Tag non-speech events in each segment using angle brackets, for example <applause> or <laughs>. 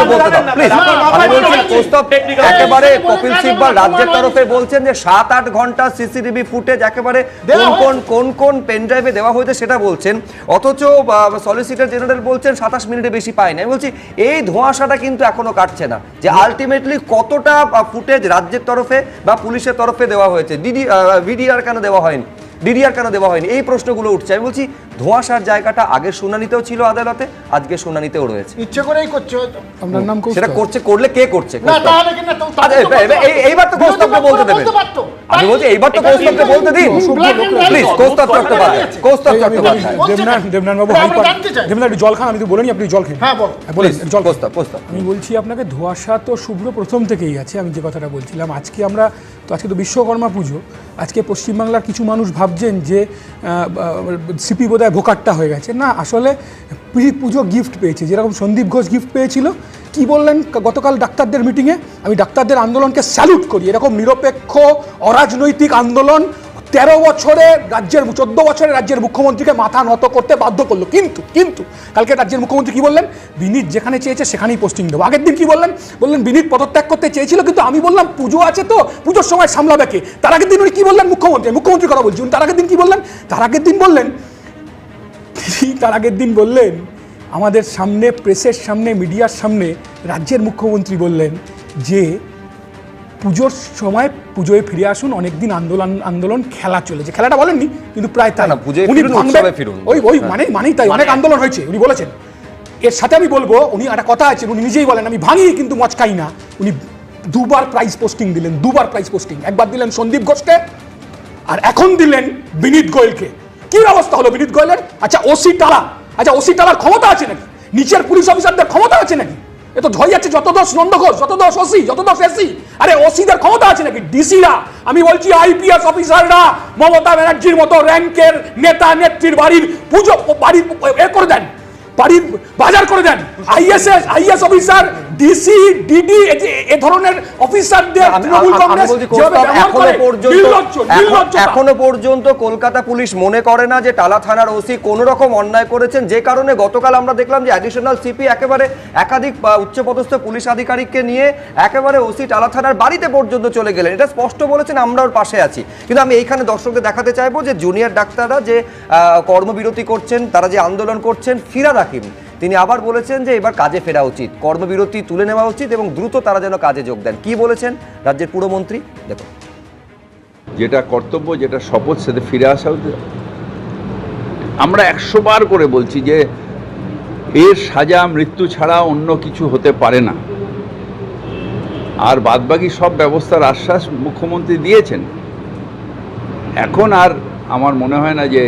আমাকে বলতে দাও। প্লিজ আমি বলছি কৌস্তব একেবারে কপিল সিব্বল রাজ্যের তরফে বলছেন যে সাত আট ঘণ্টা সিসিটিভি ফুটেজ একেবারে কোন কোন কোন কোন পেন ড্রাইভে দেওয়া হয়েছে সেটা বলছেন। অথচ সলিসিটর জেনারেল বলছেন সাতাশ মিনিটে বেশি পায়নি আমি বলছি এই ধোঁয়াশাটা কিন্তু এখনও কাটছে না যে আলটিমেটলি কতটা ফুটেজ রাজ্যের তরফে বা পুলিশের তরফে দেওয়া হয়েছে। ডিডি ভিডিআর কেন দেওয়া হয়নি? ডিডিআর কেন দেওয়া হয়নি? এই প্রশ্নগুলো উঠছে। আমি বলছি ধোঁয়াশার জায়গাটা আগের শুনানিতেও ছিল আদালতে আজকে শুনানিতেও রয়েছে। ইচ্ছে করেই করছে। আপনার নাম সেটা করছে করলে কে করছে? আচ্ছা, এইবার তো বলতে দেবেন। আমি বলছি এইবার তো কৌস্তবকে বলতে দিন। প্লিজ কৌস্তব চট্টোপাধ্যায় কৌস্তব চট্টোপাধ্যায়। দেবনাথ দেবনাথ বাবু হাইপার দেবনাথ জল খান আমি তো বলিনি আপনি জল খেন হ্যাঁ বল। বলেন জল কৌস্তব কৌস্তব। আমি বলছি আপনাকে ধোঁয়াশা তো শুভ্র প্রথম থেকেই আছে আমি যে কথাটা বলছিলাম। আজকে আমরা তো আজকে তো বিশ্বকর্মা পুজো। আজকে পশ্চিমবাংলার কিছু মানুষ ভাবছেন যে সিপি বোধহয় ভোকাট্টা হয়ে গেছে। না আসলে পুজো গিফট পেয়েছে। যেরকম সন্দীপ ঘোষ গিফট পেয়েছিল কি বললেন গতকাল ডাক্তারদের মিটিংয়ে আমি ডাক্তারদের আন্দোলনকে স্যালুট করি। এরকম নিরপেক্ষ, অরাজনৈতিক আন্দোলন তেরো বছরে রাজ্যের, চোদ্দ বছরে রাজ্যের মুখ্যমন্ত্রীকে মাথা নত করতে বাধ্য করল। কিন্তু কিন্তু, কালকে রাজ্যের মুখ্যমন্ত্রী কি বললেন? বিনীত যেখানে চেয়েছে সেখানেই পোস্টিং দেবো। আগের দিন কি বললেন? বললেন, বিনীত পদত্যাগ করতে চেয়েছিল, কিন্তু আমি বললাম, পুজো আছে তো, পুজোর সময় সামলাবে কে? তার আগের দিন উনি কি বললেন? মুখ্যমন্ত্রী মুখ্যমন্ত্রী কথা বলছি। উনি তার আগের দিন কী বললেন? তার আগের দিন বললেন তিনি <laughs> তার আগের দিন বললেন আমাদের সামনে প্রেসের সামনে মিডিয়ার সামনে রাজ্যের মুখ্যমন্ত্রী বললেন যে পুজোর সময় পুজোয় ফিরে আসুন অনেকদিন আন্দোলন আন্দোলন খেলা চলেছে। খেলাটা বলেননি কিন্তু প্রায় তাই। না, পুজোয় উনি ফিরুন, ওই ওই মানে মানেই তাই অনেক আন্দোলন হয়েছে উনি বলেছেন। এর সাথে আমি বলব উনি একটা কথা আছে উনি নিজেই বলেন আমি ভাঙি কিন্তু মচকাই না। উনি দুবার প্রাইজ পোস্টিং দিলেন দুবার প্রাইজ পোস্টিং একবার দিলেন সন্দীপ ঘোষকে আর এখন দিলেন বিনীত গোয়েলকে। কি ব্যবস্থা হলো বিনীত গোয়েলের? আচ্ছা ওসি টালা আচ্ছা ওসি টালার ক্ষমতা আছে নাকি? নিচের পুলিশ অফিসারদের ক্ষমতা আছে নাকি? এ তো ধরে যাচ্ছে, যত দোষ নন্দ ঘোষ যত দোষ ওসি, যত দোষ এসি, আরে ওসিদের ক্ষমতা আছে নাকি? ডিসিরা, আমি বলছি আইপিএস অফিসাররা মমতা ব্যানার্জির মতো র্যাঙ্কের নেতা নেত্রীর বাড়ির পুজো, বাড়ির এ করে দেন। বাড়ির বাজার করে দেন। ISS IS officer DC DD এ ধরনের অফিসারদের তৃণমূল কংগ্রেস এখনও পর্যন্ত কলকাতা পুলিশ মনে করে না যে টালা থানার ওসি কোনো রকম অন্যায় করেছেন যে কারণে গতকাল আমরা দেখলাম যে অ্যাডিশনাল সিপি একেবারে একাধিক উচ্চপদস্থ পুলিশ আধিকারিককে নিয়ে একেবারে ওসি টালা থানার বাড়িতে পর্যন্ত চলে গেলেন। এটা স্পষ্ট বলেছেন আমরা ওর পাশে আছি। কিন্তু আমি এইখানে দর্শকদের দেখাতে চাইব যে জুনিয়র ডাক্তাররা যে আহ, কর্মবিরতি করছেন তারা যে আন্দোলন করছেন ফিরাদ হাকিম তিনি আবার বলেছেন যে এবার কাজে ফেরা উচিত, কর্মবিরতি তুলে নেওয়া উচিত এবং দ্রুত তারা যেন কাজে যোগ দেন। কি বলেছেন রাজ্যের পুরমন্ত্রী দেখুন। যেটা কর্তব্য, যেটা শপথ, সেটা ফিরে আসা উচিত। আমরা একশো বার করে বলছি যে এর সাজা, মৃত্যু ছাড়া অন্য কিছু হতে পারে না। আর বাদবাকি সব ব্যবস্থার আশ্বাস মুখ্যমন্ত্রী দিয়েছেন। এখন আর আমার মনে হয় না যে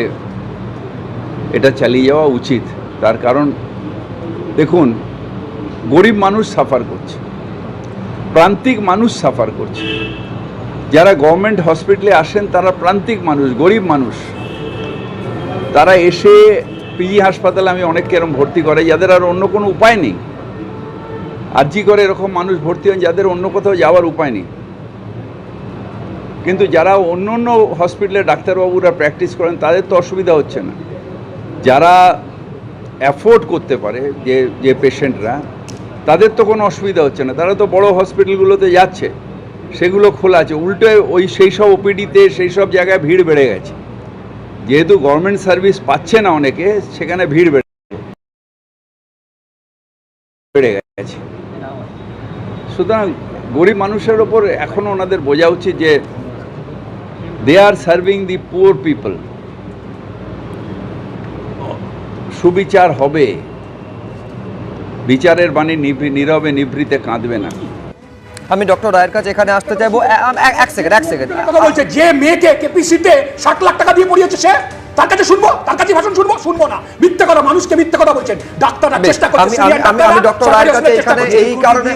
এটা চালিয়ে যাওয়া উচিত। তার কারণ, দেখুন, গরিব মানুষ সাফার করছে, প্রান্তিক মানুষ সাফার করছে। যারা গভর্নমেন্ট হসপিটালে আসেন, তারা প্রান্তিক মানুষ, গরিব মানুষ। তারা এসে পিজি হাসপাতালে আমি অনেককে এরকম ভর্তি করে যাদের আর অন্য কোনো উপায় নেই। আর্জি করে এরকম মানুষ ভর্তি হন, যাদের অন্য কোথাও যাওয়ার উপায় নেই। কিন্তু যারা অন্য অন্য হসপিটালে ডাক্তারবাবুরা প্র্যাকটিস করেন, তাদের তো অসুবিধা হচ্ছে না। যারা অ্যাফোর্ড করতে পারে যে যে পেশেন্টরা তাদের তো কোনো অসুবিধা হচ্ছে না। তারা তো বড় হসপিটালগুলোতে যাচ্ছে, সেগুলো খোলা আছে। উল্টো ওই সেই সব ওপিডিতে, সেই সব জায়গায় ভিড় বেড়ে গেছে। যেহেতু গভর্নমেন্ট সার্ভিস পাচ্ছে না অনেকে, সেখানে ভিড় বেড়ে বেড়ে গেছে। সুতরাং গরিব মানুষের ওপর এখনও ওনাদের বোঝা উচিত যে they are serving the poor people সুবিচার হবে। বিচারের বাণী নীরবে নিভৃতে কাঁদবে না। আমি ডক্টর রায়ের কাছে এখানে আসতে চাইব। এক- সেকেন্ড এক সেকেন্ড কথা বলছে যে মেয়েকে কেপিসিতে ষাট লাখ টাকা দিয়ে পড়িয়েছে সে তার কাছে শুনব? তার কাছে ভাষণ শুনব? শুনব না। মিথ্যে কথা মানুষকে মিথ্যে কথা বলছেন। ডাক্তাররা চেষ্টা করছে আমি ডক্টর রায়ের কাছে এখানে এই কারণে